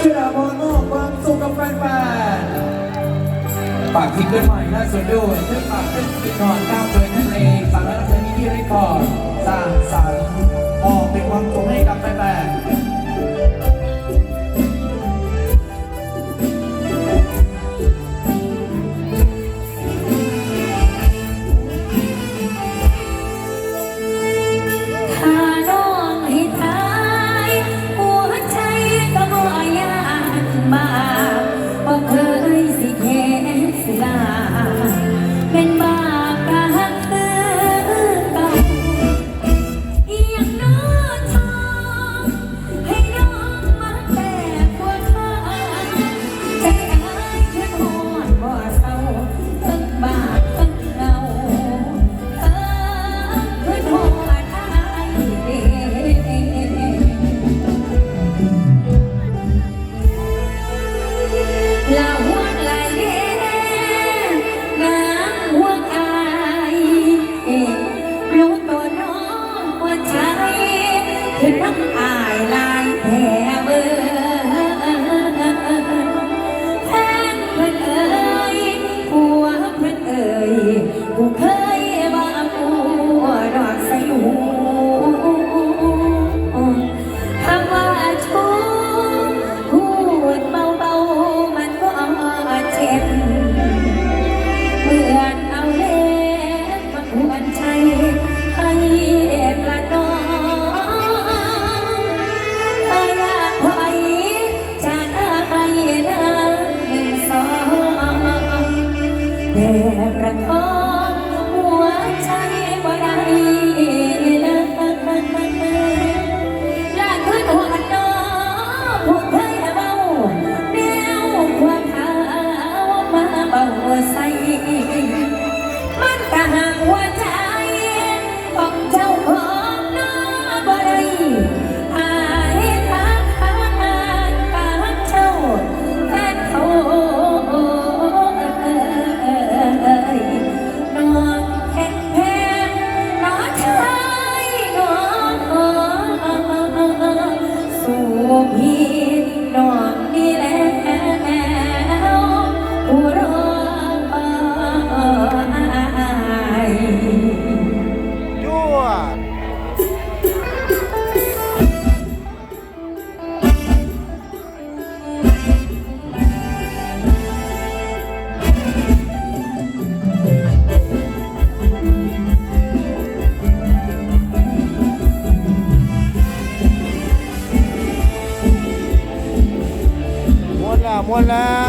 เชื่อมอนมอบความสุขกับแฟนๆปากซิงเกิลใหม่น่าสุดด้วยซึ่งปากขึ้นติดนอนก้าวเดินทะเลสารนักเพลงที่รีคอร์ด terra. Oh. He sola.